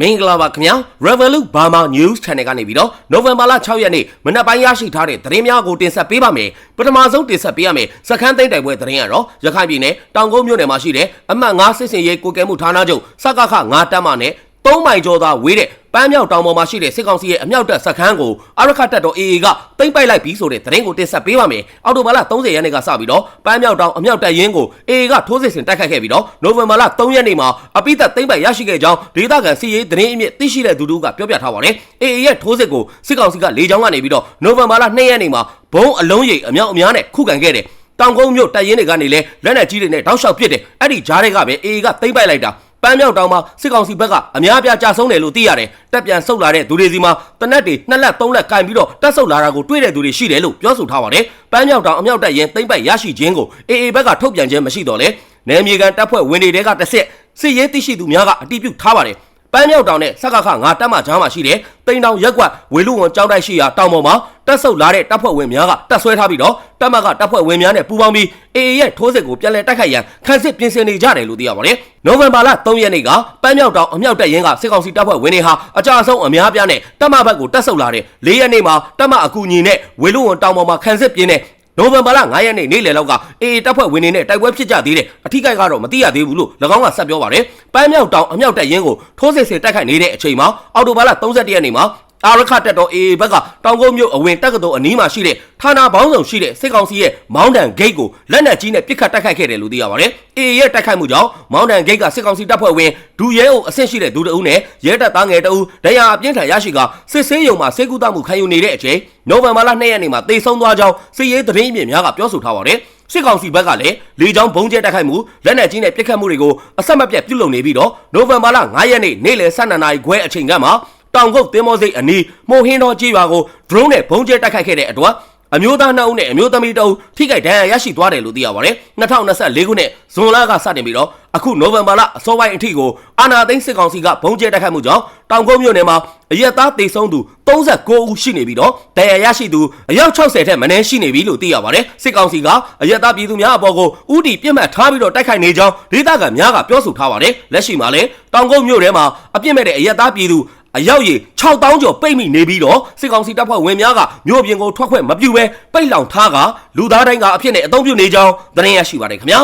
မင်္ဂလာပါခင်ဗျာ Revolut Burma News Channel ကနေပြီးတော့နိုဝင်ဘာလ6ရက်နေ့မနက်ပိုင်းရရှိထားတဲ့သတင်းများကိုတင်ဆက်ပေးပါမယ်ပထမဆုံးတင်ဆက်ပေးရမယ်စခန်းသိမ်းတိုက်ပွဲသတင်းကတော့ရခိုင်ပြည်နယ်တောင်ကုန်းမြို့နယ်မှာရှိတဲ့အမှတ်9စစ်စင်ရေးကိုကဲမှုဌာနချုပ်စကခ9တပ်မှနဲ့ ၃မိုင်ကျော်သာဝေးတဲ့ပန်းမြောက်တောင်ပေါ်မှာရှိတဲ့စစ်ကောင်စီရဲ့အမြောက်တပ်စခန်းကိုအရခတ်တပ်တော် AA ကသိမ်းပိုက်လိုက်ပြီးဆိုတဲ့သတင်းကိုတင်ဆက်ပေးပါမယ်။အော်တိုဘာလ30ရက်နေ့ကစပြီးတော့ပန်းမြောက်တောင်အမြောက်တပ်ရင်းကို AA ကထိုးစစ်ဆင်တိုက်ခိုက်ခဲ့ပြီးတော့နိုဝင်ဘာလ3ရက်နေ့မှာအပိသက်သိမ်းပိုက်ရရှိခဲ့ကြောင်းဒေသခံစီရေးသတင်းအမြင့်သိရှိတဲ့သူတို့ကပြောပြထားပါတယ်။ AA ရဲ့ထိုးစစ်ကိုစစ်ကောင်စီကလေကြောင်းကနေပြီးတော့နိုဝင်ဘာလ2ရက်နေ့မှာဘုံအလုံးရိပ်အမြောက်အများနဲ့ခုခံခဲ့တယ်။တောင်ကုန်းမြို့တပ်ရင်းတွေကနေလဲလက်နက်ကြီးတွေနဲ့တောက်လျှောက်ပစ်တယ်။အဲ့ဒီဂျားတွေကပဲ AA ကသိမ်းပိုက်လိုက်တာ ပန်းမြောက်တောင်မှာစစ်ကောင်စီဘက်ကအများအပြားကြာဆုံးတယ်လို့သိရတယ်တက်ပြန်ဆုတ်လာတဲ့သူတွေစီမှာတနက်တွေနှစ်လက်သုံးလက်ကင်ပြီးတော့တက်ဆုတ်လာတာကိုတွေ့တဲ့သူတွေရှိတယ်လို့ပြောဆိုထားပါတယ်ပန်းမြောက်တောင်အမြောက်တက်ရင်သိမ့်ပိုက်ရရှိခြင်းကိုအေအေဘက်ကထုတ်ပြန်ခြင်းမရှိတော့လေနယ်မြေကန်တပ်ဖွဲ့ဝင်တွေကတစ်ဆက်စစ်ရေးသိရှိသူများကအတိပြုထားပါတယ် ပန်းမြောက်တောင်နဲ့စကခငါတက်မှကြားမှာရှိတဲ့တိန်တောင်ရက်ကွက်ဝေလူဝန်ကြောင်းတိုက်ရှိရာတောင်ပေါ်မှာတက်ဆုပ်လာတဲ့တပ်ဖွဲ့ဝင်များကတက်ဆွဲထားပြီးတော့တပ်မကတပ်ဖွဲ့ဝင်များနဲ့ပူးပေါင်းပြီးအေအေရဲ့ထိုးစစ်ကိုပြန်လည်တိုက်ခိုက်ရန်ခန်းစစ်ပြင်ဆင်နေကြတယ်လို့သိရပါတယ်။နိုဝင်ဘာလ3ရက်နေ့ကပန်းမြောက်တောင်အမြောက်တပ်ရင်းကစစ်ကောင်စီတပ်ဖွဲ့ဝင်တွေဟာအကြအဆုံးအများပြားနဲ့တပ်မဘက်ကိုတက်ဆုပ်လာတဲ့၄ရက်နေ့မှာတပ်မအကူအညီနဲ့ဝေလူဝန်တောင်ပေါ်မှာခန်းစစ်ပြင်းတဲ့ နိုဝင်ဘာလ9ရက်နေ့နေ့လယ်လောက်ကအေအေတပ်ဖွဲ့ဝင်တွေနဲ့တိုက်ပွဲဖြစ်ကြသေးတယ်အထူးကိကတော့မသိရသေးဘူးလို့၎င်းကဆက်ပြောပါတယ်ပန်းမြောက်တောင်အမြောက်တပ်ရင်းကိုထိုးစစ်ဆင်တိုက်ခိုက်နေတဲ့အချိန်မှာအော်တိုဘာလ31ရက်နေ့မှာ အာရခတက်တော် AA ဘက်ကတောင်ကုန်းမြို့အဝင်တက္ကသိုလ်အနီးမှာရှိတဲ့ဌာနပေါင်းစုံရှိတဲ့စစ်ကောင်စီရဲ့မောင်းတန်ဂိတ်ကိုလက်နက်ကြီးနဲ့ပစ်ခတ်တိုက်ခိုက်ခဲ့တယ်လို့သိရပါတယ်။ AA ရဲ့တိုက်ခိုက်မှုကြောင့်မောင်းတန်ဂိတ်ကစစ်ကောင်စီတပ်ဖွဲ့ဝင်ဒူရဲအုပ်အဆင့်ရှိတဲ့ဒူတအုပ်နဲ့ရဲတပ်သားငယ်တအုပ်ဒဏ်ရာအပြင်းထန်ရရှိကစစ်ဆေးရုံမှာစေကူတမှုခံယူနေတဲ့အချိန်နိုဝင်ဘာလ2ရက်နေ့မှာတေဆုံးသွားကြောင်းစစ်ရေးသတင်းအမြင့်များကပြောဆိုထားပါတယ်။စစ်ကောင်စီဘက်ကလည်းလေကြောင်းဘုံကျဲတိုက်ခိုက်မှုလက်နက်ကြီးနဲ့ပစ်ခတ်မှုတွေကိုအဆက်မပြတ်ပြုလုပ်နေပြီးတော့နိုဝင်ဘာလ9ရက်နေ့နေ့လယ်12နာရီခွဲအချိန်ကမှ တောင်ကုတ်သင်းမောစိတ်အနီးမိုဟင်းတော်ကြီးရွာကို drone နဲ့ဘုံကျဲတိုက်ခိုက်ခဲ့တဲ့အတွက်အမျိုးသားနှစ်ဦးနဲ့အမျိုးသမီးတစ်ဦးထိခိုက်ဒဏ်ရာရရှိသွားတယ်လို့သိရပါတယ်2024ခုနှစ်ဇွန်လကစတင်ပြီးတော့အခုနိုဝင်ဘာလအစောပိုင်းအထိကိုအာနာသိန်းစစ်ကောင်စီကဘုံကျဲတိုက်ခိုက်မှုကြောင့်တောင်ကုန်းမြို့နယ်မှာအရက်သားတေဆုံးသူ39ဦးရှိနေပြီးတော့ဒဏ်ရာရရှိသူအယောက်60ထက်မနည်းရှိနေပြီလို့သိရပါတယ်စစ်ကောင်စီကအရက်သားပြည်သူများအပေါ်ကိုဥတီပြစ်မှတ်ထားပြီးတော့တိုက်ခိုက်နေကြောင်းဒေသခံများကပြောဆိုထားပါတယ်လက်ရှိမှာလည်းတောင်ကုန်းမြို့ထဲမှာအပြစ်မဲ့တဲ့အရက်သားပြည်သူ အရောက်ရီ6000ကျော်ပိတ်မိနေပြီးတော့စစ်ကောင်စီတပ်ဖွဲ့ဝင်များကမြို့ပြင်ကိုထွက်ခွင့်မပြုဘဲပိတ်လောင်ထားကလူသားတိုင်းကအဖြစ်နဲ့အုံပြုနေကြောင်းသတင်းရရှိပါတယ်ခင်ဗျာ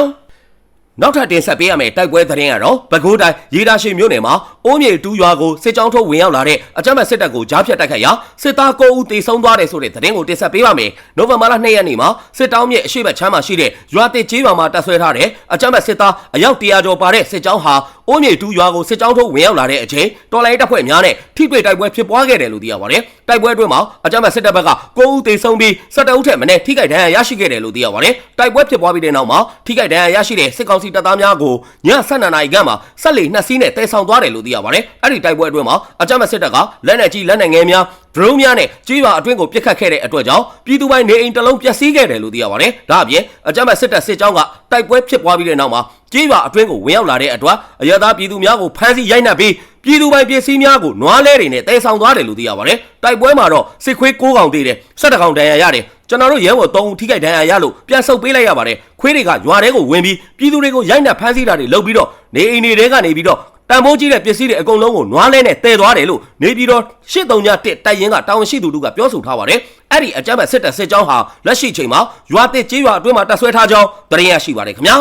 နောက်ထပ်တင်ဆက်ပေးရမယ့်တိုက်ပွဲသတင်းကတော့ပဲခူးတိုင်းရေဒါရှိမြို့နယ်မှာ အိုးမြေတူးရွာကိုစစ်ကြောင်းထုတ်ဝင်ရောက်လာတဲ့အကြမ်းဖက်စစ်တပ်ကိုကြားဖြတ်တိုက်ခိုက်ရာစစ်သား9ဦးတေဆုံးသွားတယ်ဆိုတဲ့သတင်းကိုတင်ဆက်ပေးပါမယ်။နိုဝင်ဘာလ2ရက်နေ့မှာစစ်တောင်းမြစ်အရှိတ်ချမ်းမှာရှိတဲ့ရွာတစ်ကျေးရွာမှာတပ်ဆွဲထားတဲ့အကြမ်းဖက်စစ်သားအယောက်100ကျော်ပါတဲ့စစ်ကြောင်းဟာအိုးမြေတူးရွာကိုစစ်ကြောင်းထုတ်ဝင်ရောက်လာတဲ့အချိန်တော်လိုင်းတပ်ဖွဲ့များနဲ့ထိတွေ့တိုက်ပွဲဖြစ်ပွားခဲ့တယ်လို့သိရပါတယ်။တိုက်ပွဲအတွင်းမှာအကြမ်းဖက်စစ်တပ်ဘက်က9ဦးတေဆုံးပြီး17ဦးထက်မနည်းထိခိုက်ဒဏ်ရာရရှိခဲ့တယ်လို့သိရပါတယ်။တိုက်ပွဲဖြစ်ပွားပြီးတဲ့နောက်မှာထိခိုက်ဒဏ်ရာရရှိတဲ့စစ်ကောင်စီတပ်သားများကိုည7:00နာရီခန့်မှာဆက်လက်နှစ်စီးနဲ့တဲဆောင်သွားတယ်လို့သိရပါတယ်။အဲ့ဒီတိုက်ပွဲအတွင်းမှာအကြမ်းဖက်စစ်တပ်ကလက်နက်ကြီးလက်နက်ငယ်များဒရုန်းများနဲ့ကြီးပါအတွင်းကိုပစ်ခတ်ခဲ့တဲ့အတွက်ကြောင့်ပြည်သူပိုင်းနေအိမ်တစ်လုံးပျက်စီးခဲ့တယ်လို့သိရပါတယ်။ဒါအပြင်အကြမ်းဖက်စစ်တပ်စစ်ကြောင်းကတိုက်ပွဲဖြစ်ပွားပြီးတဲ့နောက်မှာကြီးပါအတွင်းကိုဝင်ရောက်လာတဲ့အတွက်အရသာပြည်သူများကိုဖမ်းဆီးရိုက်နှက်ပြီးပြည်သူပိုင်ပစ္စည်းများကိုနွားလဲတွေနဲ့တဲဆောင်သွားတယ်လို့သိရပါတယ်။တိုက်ပွဲမှာတော့စစ်ခွေး6កောင်သေးတယ်17កောင်တန်ရာရတယ်ကျွန်တော်တို့ရဲဘော်3ဦးထိခိုက်ဒဏ်ရာရလို့ပြန်ဆုတ်ပေးလိုက်ရပါတယ်ခွေးတွေကရွာထဲကိုဝင်ပြီးပြည်သူတွေကိုရိုက်နှက်ဖမ်းဆီးတာတွေလုပ်ပြီးတော့နေအိမ်တွေထဲကနေပြီးတော့ တန်ဖိုးကြီးတဲ့ပစ္စည်းတွေအကုန်လုံးကိုနွားလဲနဲ့တည်သွားတယ်လို့နေပြီးတော့ရှစ်တုံညတက်တိုက်ရင်ကတာဝန်ရှိသူတို့ကပြောဆိုထားပါတယ်အဲ့ဒီအကြမ်းဖက်စစ်တပ်စစ်ကြောင်းဟာလက်ရှိချိန်မှာရွာတစ်ကျေးရွာအတွင်းမှာတပ်ဆွဲထားကြောင်းသတင်းရရှိပါတယ်ခင်ဗျာ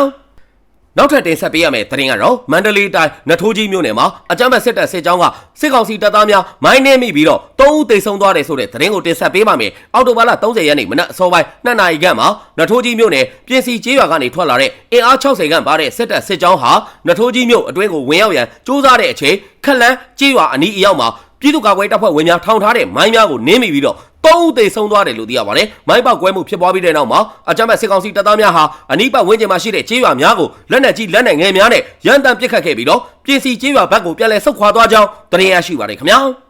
နောက်ထပ်တင်ဆက်ပေးရမယ့်သတင်းကတော့မန္တလေးတိုင်းနထိုးကြီးမြို့နယ်မှာအကြမ်းဖက်စစ်တပ်စစ်ကြောင်းကစစ်ကောင်စီတပ်သားများမိုင်းနှင်းမိပြီးတော့၃ဦးသေဆုံးသွားတယ်ဆိုတဲ့သတင်းကိုတင်ဆက်ပေးပါမယ်။အောက်တိုဘာလ30ရက်နေ့မနက်အစောပိုင်း2နာရီခန့်မှာနထိုးကြီးမြို့နယ်ပြင်စီကျေးရွာကနေထွက်လာတဲ့အင်အား60ခန့်ပါတဲ့စစ်တပ်စစ်ကြောင်းဟာနထိုးကြီးမြို့အတွင်းကိုဝင်ရောက်ရန်စ조사တဲ့အချိန်ခက်လန်းကျေးရွာအနီးအရောက်မှာ ပြည်သူ့ကာကွယ်တပ်ဖွဲ့ဝင်များထောင်ထားတဲ့မိုင်းများကိုနင်းမိပြီးတော့သုံးဦးသေဆုံးသွားတယ်လို့သိရပါတယ်။မိုင်းပေါက်ကွဲမှုဖြစ်ပွားပြီးတဲ့နောက်မှာအကြမ်းဖက်စစ်ကောင်စီတပ်သားများဟာအနီးပတ်ဝန်းကျင်မှာရှိတဲ့ကျေးရွာများကိုလက်နက်ကြီးလက်နက်ငယ်များနဲ့ရန်တမ်းပစ်ခတ်ခဲ့ပြီးတော့ပြင်စီကျေးရွာဘက်ကိုပြန်လည်ဆုတ်ခွာသွားကြောင်းသတင်းရရှိပါတယ်ခင်ဗျာ။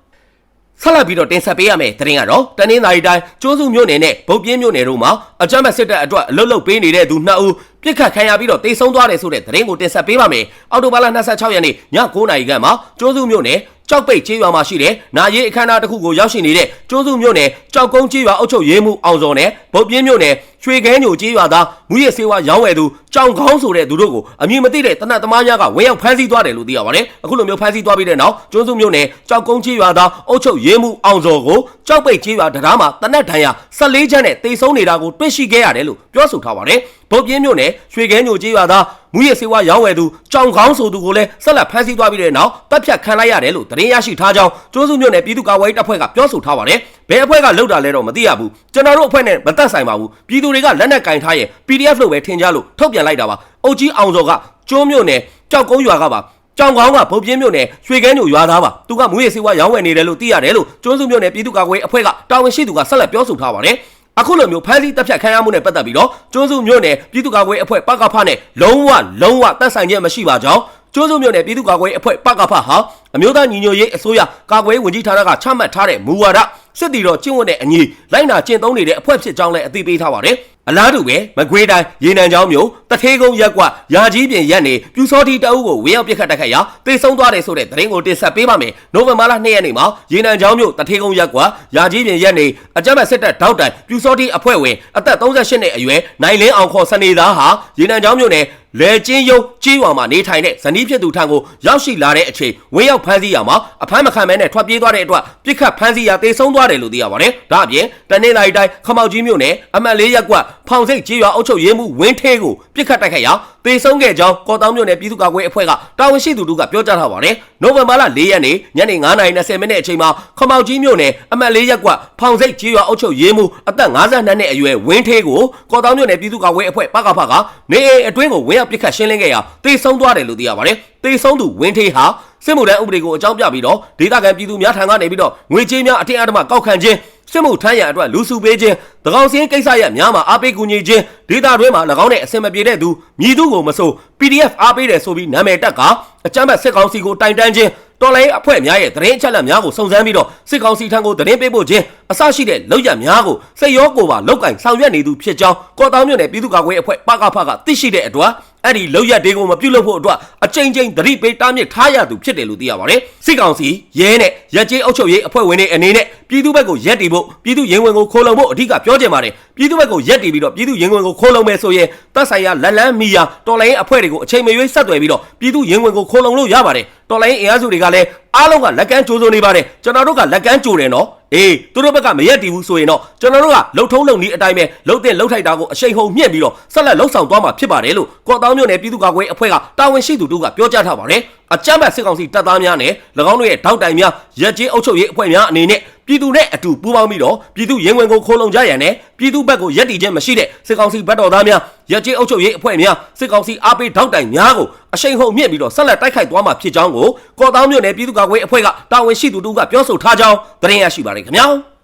ဆက်လက်ပြီးတော့တင်ဆက်ပေးရမယ့်သတင်းကတော့တနင်္သာရီတိုင်းကျိုးစုမြို့နယ်နဲ့ဗုတ်ပြင်းမြို့နယ်တို့မှာအကြမ်းဖက်စစ်တပ်အတွက်အလုတ်လုတ်ပေးနေတဲ့သူနှစ်ဦးပြစ်ခတ်ခံရပြီးတော့တေဆုံးသွားတယ်ဆိုတဲ့သတင်းကိုတင်ဆက်ပေးပါမယ်။အော်တိုဘာလ26ရက်နေ့ည9:00နာရီခန့်မှာကျိုးစုမြို့နယ် ကြောက်ပိတ်ကျေးရွာမှာရှိတဲ့နာရေးအခမ်းအနားတစ်ခုကိုရောက်ရှိနေတဲ့ကျွန်းစုမြို့နယ်ကြောက်ကုန်းကျေးရွာအုပ်ချုပ်ရေးမှူးအောင်စောနဲ့ဗုတ်ပြင်းမြို့နယ်ရွှေခဲညိုကျေးရွာသားမူရစေဝါရောင်းဝယ်သူကြောင်ကောင်းဆိုတဲ့သူတို့ကိုအမည်မသိတဲ့တနတ်သမားများကဝင်ရောက်ဖမ်းဆီးသွားတယ်လို့သိရပါတယ်အခုလိုမျိုးဖမ်းဆီးသွားပြီးတဲ့နောက်ကျွန်းစုမြို့နယ်ကြောက်ကုန်းကျေးရွာသားအုပ်ချုပ်ရေးမှူးအောင်စောကိုကြောက်ပိတ်ကျေးရွာတရားမှာတနတ်ဒဏ်ရာ14ချက်နဲ့တေဆုံးနေတာကိုတွေ့ရှိခဲ့ရတယ်လို့ပြောဆိုထားပါတယ် ဗုတ်ပြင်းမြို့နယ်ရွှေခဲညိုကျေးရွာသားမူရစေဝါရောင်းဝယ်သူကြောင်ကောင်းဆိုသူကိုလည်းဆက်လက်ဖမ်းဆီးသွားပြီးတဲ့နောက်တပ်ဖြတ်ခံလိုက်ရတယ်လို့သတင်းရရှိထားကြောင်းကျွန်းစုမြို့နယ်ပြည်သူ့ကာကွယ်ရေးတပ်ဖွဲ့ကပြောဆိုထားပါတယ်ဘယ်အဖွဲ့ကလှုပ်တာလဲတော့မသိရဘူးကျွန်တော်တို့အဖွဲ့နဲ့မသက်ဆိုင်ပါဘူးပြည်သူတွေကလက်နက်ကင်ထားရင် PDF လို့ပဲထင်ကြလို့ထုတ်ပြန်လိုက်တာပါအုတ်ကြီးအောင်စောကကျွန်းမြို့နယ်ကြောက်ကုန်းရွာကပါကြောင်ကောင်းကဗုတ်ပြင်းမြို့နယ်ရွှေကန်းညိုရွာသားပါသူကမူရစေဝါရောင်းဝယ်နေတယ်လို့သိရတယ်လို့ကျွန်းစုမြို့နယ်ပြည်သူ့ကာကွယ်ရေးအဖွဲ့ကတာဝန်ရှိသူကဆက်လက်ပြောဆိုထားပါတယ် အခုလိုမျိုးဖမ်းဆီးတပ်ဖြတ်ခံရမှုနဲ့ပတ်သက်ပြီးတော့ကျွန်းစုမြို့နယ်ပြည်သူ့ကာကွယ်ရေးအဖွဲ့ပကဖနဲ့လုံးဝလုံးဝတပ်ဆိုင်ချက်မရှိပါကြောင်းကျွန်းစုမြို့နယ်ပြည်သူ့ကာကွယ်ရေးအဖွဲ့ပကဖဟာအမျိုးသားညီညွတ်ရေးအစိုးရကာကွယ်ရေးဝန်ကြီးဌာနကချမှတ်ထားတဲ့မူဝါဒစစ်တီတော်ကျင့်ဝတ်တဲ့အညီလိုက်နာကျင့်သုံးနေတဲ့အဖွဲ့ဖြစ်ကြောင်းလည်းအသိပေးထားပါတယ် အလားတူပဲမကွေးတိုင်းရေနံချောင်းမြို့တထေးကုန်းရက်ကွရာကြီးပြင်ရက်နေပြူစောတီတအုပ်ကိုဝင်းရောက်ပစ်ခတ်တိုက်ခိုက်ရာတေဆုံးသွားတယ်ဆိုတဲ့သတင်းကိုတင်ဆက်ပေးပါမယ်နိုဝင်ဘာလ2ရက်နေ့မှာရေနံချောင်းမြို့တထေးကုန်းရက်ကွရာကြီးပြင်ရက်နေအကြမ်းဖက်စစ်တပ်တောက်တိုင်ပြူစောတီအဖွဲ့ဝင်အသက်38နှစ်အရွယ်နိုင်လင်းအောင်ခေါ်စနေသားဟာရေနံချောင်းမြို့နယ်လေကျင်းယုံကြီးရွာမှာနေထိုင်တဲ့ဇနီးဖြစ်သူထံကိုရောက်ရှိလာတဲ့အချိန်ဝင်းရောက်ဖမ်းဆီးရမှာအဖမ်းမခံမဲနဲ့ထွက်ပြေးသွားတဲ့အတွက်ပြစ်ခတ်ဖမ်းဆီးရတေဆုံးသွားတယ်လို့သိရပါတယ်။ဒါအပြင်တနေ့လိုက်တိုင်းခမောက်ကြီးမြို့နယ်အမှတ်၄ရပ်ကွက်ဖောင်စိတ်ကြီးရွာအုပ်ချုပ်ရေးမှူးဝင်းထဲကိုပြစ်ခတ်တိုက်ခိုက်ရာတေဆုံးခဲ့ကြောင်းကော်တောင်မြို့နယ်ပြည်သူ့ကာကွယ်အဖွဲ့ကတာဝန်ရှိသူတို့ကပြောကြားထားပါတယ်။နိုဝင်ဘာလ၄ရက်နေ့ညနေ9:20မိနစ်အချိန်မှာခမောက်ကြီးမြို့နယ်အမှတ်၄ရပ်ကွက်ဖောင်စိတ်ကြီးရွာအုပ်ချုပ်ရေးမှူးအသက်52နှစ်အရွယ်ဝင်းထဲကိုကော်တောင်မြို့နယ်ပြည်သူ့ကာကွယ်အဖွဲ့ပကဖကနေအိမ်အတွင်းကိုဝင်းရောက်ပစ်ခတ်ရှင်းလင်းခဲ့ရာတေဆုံးသွားတယ်လို့သိရပါတယ်။တေဆုံးသူဝင်းထေးဟာစစ်မှုထမ်းဥပဒေကိုအကြောင်းပြပြီးတော့ဒေသခံပြည်သူများထံကနေပြီးတော့ငွေကြေးများအထင်အဓမ္မကောက်ခံခြင်းစစ်မှုထမ်းရန်အတွက်လူစုပေးခြင်းတကောင်စင်းကိစ္စရများမှာအားပေးကူညီခြင်းဒေသတွင်းမှာ၎င်းနဲ့အဆင်မပြေတဲ့သူမြည်သူကိုမဆို PDF အားပေးတယ်ဆိုပြီးနာမည်တက်ကအကြမ်းဖက်စစ်ကောင်စီကိုတိုင်တန်းခြင်းတော်လိုင်းအဖွဲ့များရဲ့သတင်းအချက်အလက်များကိုစုံစမ်းပြီးတော့စစ်ကောင်စီထံကိုသတင်းပေးပို့ခြင်း အစရှိတဲ့လောက်ရများကိုစိတ်ရောကိုယ်ပါလောက်ကင်ဆောင်ရွက်နေသူဖြစ်ကြောင်းကော်တောင်မြို့နယ်ပြည်သူ့ကာကွယ်ရေးအဖွဲ့ပကဖကသိရှိတဲ့အတွက်အဲ့ဒီလောက်ရတွေကိုမပြုတ်လို့ဖို့အတွက်အကြိမ်ကြိမ်သတိပေးတားမြစ်ထားရသူဖြစ်တယ်လို့သိရပါတယ်စစ်ကောင်စီရဲနဲ့ရက်ကျေးအုပ်ချုပ်ရေးအဖွဲ့ဝင်တွေအနေနဲ့ပြည်သူဘက်ကိုရက်တီဖို့ပြည်သူရင်ဝင်ကိုခိုးလုံဖို့အဓိကပြောကြင်ပါတယ်ပြည်သူဘက်ကိုရက်တီပြီးတော့ပြည်သူရင်ဝင်ကိုခိုးလုံမယ်ဆိုရင်တပ်ဆိုင်ရာလက်လန်းမီယာတော်လိုင်းအဖွဲ့တွေကိုအချိန်မရွေးဆက်သွယ်ပြီးတော့ပြည်သူရင်ဝင်ကိုခိုးလုံလို့ရပါတယ်တော်လိုင်းအင်အားစုတွေကလည်းအားလုံးကလက်ကမ်းကြိုးစိုးနေပါတယ်ကျွန်တော်တို့ကလက်ကမ်းကြိုးတယ်နော် အေးသူတို့ဘက်ကမရက်တီဘူးဆိုရင်တော့ကျွန်တော်တို့ကလှုပ်ထုံးလုံနီးအတိုင်းပဲလှုပ်တဲ့လှုပ်ထိုက်တာကိုအရှိန်ဟုန်မြင့်ပြီးတော့ဆက်လက်လှုပ်ဆောင်သွားမှာဖြစ်ပါတယ်လို့ကော့တောင်းမြို့နယ်ပြည်သူ့ကာကွယ်အဖွဲ့ကတာဝန်ရှိသူတို့ကပြောကြားထားပါတယ် အကြမ်းဖက်စစ်ကောင်စီတပ်သားများနဲ့၎င်းတို့ရဲ့ထောက်တိုင်များရက်ကျေးအုပ်ချုပ်ရေးအဖွဲ့များအနေနဲ့ပြည်သူနဲ့အတူပူးပေါင်းပြီးတော့ပြည်သူရင်ဝင်ကိုခိုးလုံကြရန်နဲ့ပြည်သူဘက်ကိုရက်တီခြင်းမရှိတဲ့စစ်ကောင်စီဘက်တော်သားများရက်ကျေးအုပ်ချုပ်ရေးအဖွဲ့များစစ်ကောင်စီအားပေးထောက်တိုင်များကိုအရှိန်ဟုန်မြင့်ပြီးတော့ဆက်လက်တိုက်ခိုက်သွားမှာဖြစ်ကြောင်းကိုကော့တောင်းမြို့နယ်ပြည်သူ့ကာကွယ်ရေးအဖွဲ့ကတာဝန်ရှိသူတို့ကပြောဆိုထားကြောင်းသတင်းရရှိပါတယ်ခင်ဗျာ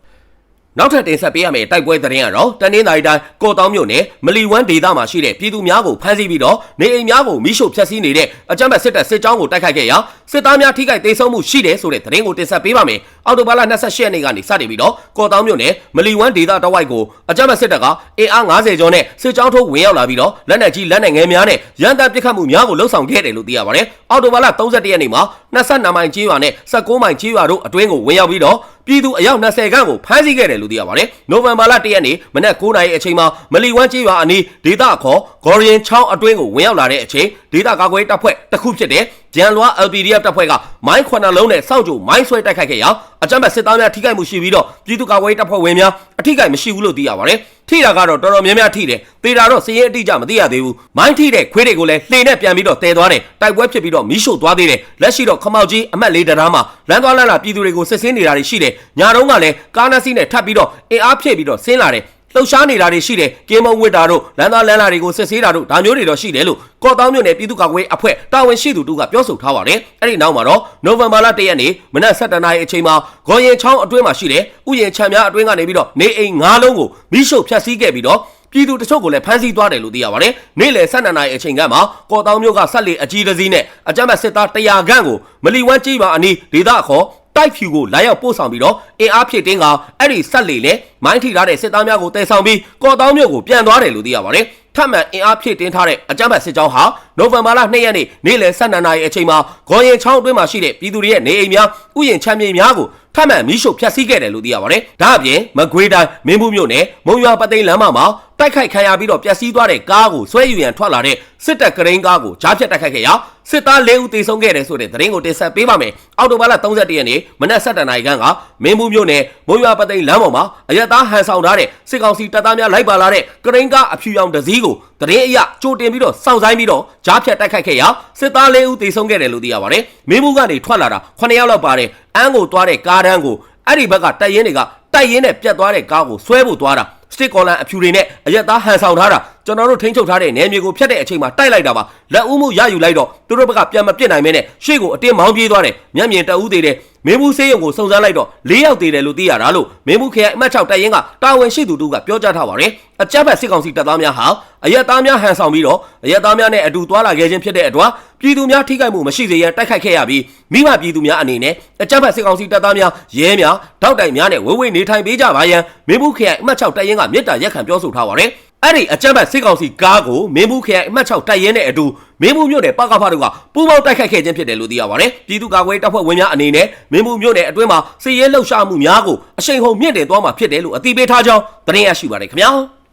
နောက်ထပ်တင်ဆက်ပေးရမယ့်တိုက်ပွဲသတင်းကတော့တနင်္သာရီတိုင်းကော့တောင်းမြို့နယ်မလီဝမ်ဒေသမှာရှိတဲ့ပြည်သူများကိုဖမ်းဆီးပြီးတော့နေအိမ်များကိုမိရှို့ဖျက်ဆီးနေတဲ့အကြမ်းဖက်စစ်တပ်စစ်ကြောင်းကိုတိုက်ခိုက်ခဲ့ရာစစ်သားများထိခိုက်ဒေဆုံးမှုရှိတယ်ဆိုတဲ့သတင်းကိုတင်ဆက်ပေးပါမယ်။အော်တိုဘာလ28ရက်နေ့ကနေစတင်ပြီးတော့ကော့တောင်းမြို့နယ်မလီဝမ်ဒေသတဝိုက်ကိုအကြမ်းဖက်စစ်တပ်ကအင်အား90ကျော်နဲ့စစ်ကြောင်းထိုးဝင်ရောက်လာပြီးတော့လက်နက်ကြီးလက်နက်ငယ်များနဲ့ရန်တပ်ပစ်ခတ်မှုများကိုလှုံ့ဆော်ခဲ့တယ်လို့သိရပါတယ်။အော်တိုဘာလ31ရက်နေ့မှာ22မိုင်ကြီးရွာနဲ့19မိုင်ကြီးရွာတို့အတွင်းကိုဝင်ရောက်ပြီးတော့ ပြည်သူအယောက်20ခန့်ကိုဖမ်းဆီးခဲ့တယ်လို့သိရပါတယ်။နိုဝင်ဘာလ1ရက်နေ့မနက်9:00နာရီအချိန်မှာမလီဝမ်ကြီးရွာအနီးဒေသခေါ်ဂေါ်ရီယန်ချောင်းအတွင်းကိုဝင်ရောက်လာတဲ့အချိန်ဒေသကာကွယ်တပ်ဖွဲ့တစ်ခုဖြစ်တဲ့ ဂျန်လွာ LPDF တပ်ဖွဲ့ကမိုင်းခွနလုံးနဲ့စောင့်ကြိုမိုင်းဆွဲတိုက်ခိုက်ခဲ့ရာအကြမ်းဖက်စစ်သားများထိခိုက်မှုရှိပြီးတော့ပြည်သူ့ကာကွယ်တပ်ဖွဲ့ဝင်များအထိခိုက်မရှိဘူးလို့သိရပါတယ်။ထိတာကတော့တော်တော်များများထိတယ်။တေတာတော့စည်ရင်အတိအကျမသိရသေးဘူး။မိုင်းထိတဲ့ခွေးတွေကိုလည်းလှေနဲ့ပြန်ပြီးတော့တဲသွားတယ်။တိုက်ပွဲဖြစ်ပြီးတော့မီးရှို့သွားသေးတယ်။လက်ရှိတော့ခမောက်ကြီးအမတ်လေးတရားမှာလမ်းသွားလမ်းလာပြည်သူတွေကိုစစ်ဆင်းနေတာတွေရှိတယ်။ညာတော့ကလည်းကားနက်စီးနဲ့ထပ်ပြီးတော့အင်အားဖြည့်ပြီးတော့ဆင်းလာတယ်။ လှုပ်ရှားနေတာတွေရှိတယ်ကင်းမုံဝစ်တာတို့လမ်းသားလမ်းလာတွေကိုစစ်ဆေးတာတို့ဒါမျိုးတွေတော့ရှိတယ်လို့ကော့တောင်းမြို့နယ်ပြည်သူ့ကာကွယ်အဖွဲ့တာဝန်ရှိသူတို့ကပြောဆိုထားပါတယ်အဲ့ဒီနောက်မှာတော့နိုဝင်ဘာလ၁ရက်နေ့မနက်7:00နာရီအချိန်မှာဂေါ်ရင်ချောင်းအတွင်းမှာရှိတဲ့ဥယျာဉ်ခြံများအတွင်းကနေပြီးတော့နေအိမ်၅လုံးကိုမိရှုဖျက်ဆီးခဲ့ပြီးတော့ပြည်သူတချို့ကိုလည်းဖမ်းဆီးသွားတယ်လို့သိရပါတယ်။နေ့လယ်12နာရီအချိန်ကမှကော်တောင်မြို့ကဆက်လက်အကြီးတစည်းနဲ့အကြမ်းဖက်စစ်သား100ခန့်ကိုမလီဝမ်ကြီးပါအနီးဒေသခေါ် တိုက်ဖြူကိုလာရောက်ပို့ဆောင်ပြီးတော့အင်အားဖြည့်တင်းကအဲ့ဒီဆက်လေလေမိုင်းထိထားတဲ့စစ်သားများကိုတဲဆောင်ပြီးကော်တောင်းမြို့ကိုပြန်သွားတယ်လို့သိရပါတယ်ထပ်မံအင်အားဖြည့်တင်းထားတဲ့အကြမ်းဖက်စစ်ကြောင်းဟာနိုဝင်ဘာလ2ရက်နေ့နေ့လယ်12နာရီအချိန်မှာဂေါ်ရင်ချောင်းအတွင်းမှာရှိတဲ့ပြည်သူတွေရဲ့နေအိမ်များဥယျာဉ်ချမ်းမြေများကို ထပ်မံမီးရှို့ဖျက်ဆီးခဲ့တယ်လို့သိရပါတယ်။ဒါအပြင်မကွေးတိုင်းမင်းဘူးမြို့နယ်မုံရွာပသိမ်လမ်းမမှာတိုက်ခိုက်ခံရပြီးတော့ပျက်စီးသွားတဲ့ကားကိုဆွဲယူရန်ထွက်လာတဲ့စစ်တပ်ကရင်ကားကိုကြားဖြတ်တိုက်ခိုက်ခဲ့ရာစစ်သား၄ဦးသေဆုံးခဲ့တယ်ဆိုတဲ့သတင်းကိုတင်ဆက်ပေးပါမယ်။အော်တိုဘာလ31ရက်နေ့မနက်7:00နာရီခန့်ကမင်းဘူးမြို့နယ်မုံရွာပသိမ်လမ်းပေါ်မှာအရက်သားဟန်ဆောင်ထားတဲ့စစ်ကောင်စီတပ်သားများလိုက်ပါလာတဲ့ကရင်ကားအဖြူရောင်တစ်စီးကိုသတင်းအရကြိုတင်ပြီးတော့စောင့်ဆိုင်ပြီးတော့ကြားဖြတ်တိုက်ခိုက်ခဲ့ရာစစ်သား၄ဦးသေဆုံးခဲ့တယ်လို့သိရပါတယ်။မင်းဘူးကနေထွက်လာတာ9ယောက်လောက်ပါတယ်။အန်းကိုသွားတဲ့ကားတန်းကိုအဲ့ဒီဘက်ကတိုက်ရင်တွေကတိုက်ရင်နဲ့ပြတ်သွားတဲ့ကားကိုဆွဲဖို့သွားတာ စတစ်ကော်လန်အဖြူတွေနဲ့အရက်သားဟန်ဆောင်ထားတာကျွန်တော်တို့ထိန်းချုပ်ထားတဲ့နယ်မြေကိုဖျက်တဲ့အချိန်မှာတိုက်လိုက်တာပါလက်ဦးမှုရယူလိုက်တော့သူတို့ဘက်ကပြန်မပစ်နိုင်မဲနဲ့ရှေ့ကိုအတင်းမောင်းပြေးသွားတယ်မျက်မြင်တအူးသေးတယ်မင်းဘူးဆေးရုံကိုစုံစမ်းလိုက်တော့၄ယောက်သေးတယ်လို့သိရတာလို့မင်းဘူးခရိုင်အမှတ်6တပ်ရင်းကတာဝန်ရှိသူတို့ကပြောကြားထားပါတယ်အကြမ်းဖက်စစ်ကောင်စီတပ်သားများဟာအရက်သားများဟန်ဆောင်ပြီးတော့အရက်သားများနဲ့အတူတွာလာခဲ့ခြင်းဖြစ်တဲ့အတွက်ပြည်သူများထိခိုက်မှုမရှိစေရန်တိုက်ခိုက်ခဲ့ရပြီးမိဘပြည်သူများအနေနဲ့အကြမ်းဖက်စစ်ကောင်စီတပ်သားများရဲများတောက်တိုင်များနဲ့ဝေဝေနေထိုင်ပေးကြပါရန်မင်းဘူးခရိုင်အမှတ်6တပ်ရင်းကမြစ်တာရက်ခံပြောဆိုထားပါတယ်အဲ့ဒီအကြမ်းဖက်စစ်ကောင်စီကားကိုမင်းဘူးခရိုင်အမှတ်6တိုက်ရဲနဲ့အတူမင်းဘူးမြို့နယ်ပကဖတို့ကပူးပေါင်းတိုက်ခိုက်ခဲ့ခြင်းဖြစ်တယ်လို့သိရပါတယ်။ပြည်သူ့ကာကွယ်တပ်ဖွဲ့ဝင်များအနေနဲ့မင်းဘူးမြို့နယ်အတွင်းမှာစစ်ရေးလှုပ်ရှားမှုများကိုအရှိန်ဟုန်မြင့်တင်သွားမှာဖြစ်တယ်လို့အသိပေးထားကြောင်းသတင်းရရှိပါတယ်ခင်ဗျာ။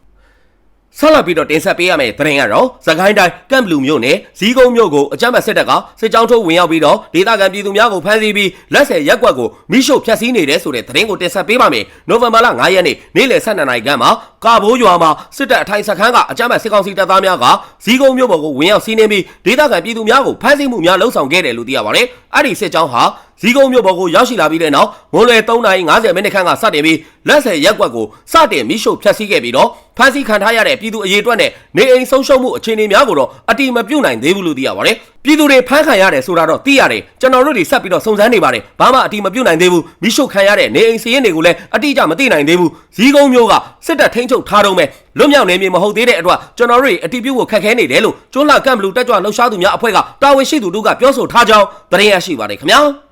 ဆက်လက်ပြီးတော့တင်ဆက်ပေးရမယ့်သတင်းကတော့သခိုင်းတိုင်းကမ်ဘလူမြို့နယ်ဇီးကုန်းမြို့ကိုအကြမ်းဖက်စစ်တပ်ကစစ်ကြောင်းထုတ်ဝင်ရောက်ပြီးတော့ဒေသခံပြည်သူများကိုဖမ်းဆီးပြီးလက်ဆယ်ရက်ကွက်ကိုမိရှုဖျက်ဆီးနေတယ်ဆိုတဲ့သတင်းကိုတင်ဆက်ပေးပါမယ်။နိုဝင်ဘာလ9ရက်နေ့နေ့လယ်12နာရီခန့်မှာကာဘိုးရွာမှာစစ်တပ်အထိုင်စခန်းကအကြမ်းဖက်စစ်ကောင်စီတပ်သားများကဇီးကုန်းမြို့ပေါ်ကိုဝင်ရောက်စီးနင်းပြီးဒေသခံပြည်သူများကိုဖမ်းဆီးမှုများလှုံ့ဆော်ခဲ့တယ်လို့သိရပါတယ်။အဲ့ဒီစစ်ကြောင်းဟာဇီးကုန်းမြို့ပေါ်ကိုရောက်ရှိလာပြီးတဲ့နောက်မွန်လွယ်3:50မိနစ်ခန့်ကစတင်ပြီးလက်ဆယ်ရက်ကွက်ကိုစတင်မိရှုဖျက်ဆီးခဲ့ပြီးတော့ ဖမ်းဆီးခံထားရတဲ့ပြည်သူအရေးအတွက်နဲ့နေအိမ်ဆုံးရှုံးမှုအခြေအနေများကိုတော့အတိမပြုတ်နိုင်သေးဘူးလို့သိရပါတယ်။ပြည်သူတွေဖမ်းခံရတယ်ဆိုတာတော့သိရတယ်။ကျွန်တော်တို့တွေဆက်ပြီးတော့စုံစမ်းနေပါတယ်။ဘာမှအတိမပြုတ်နိုင်သေးဘူး။မိရှုခံရတဲ့နေအိမ်စီးရင်တွေကိုလည်းအတိအကျမသိနိုင်သေးဘူး။ဇီးကုန်းမျိုးကစစ်တပ်ထိန်းချုပ်ထားတော့မဲ့လွတ်မြောက်နေမြေမဟုတ်သေးတဲ့အတွက်ကျွန်တော်တို့တွေအတိပြုတ်ကိုခက်ခဲနေတယ်လို့ကျွန်းလာကမ်ဘလူတက်ကြွလှုပ်ရှားသူများအဖွဲ့ကတာဝန်ရှိသူတို့ကပြောဆိုထားကြောင်းသတင်းရရှိပါတယ်ခင်ဗျာ။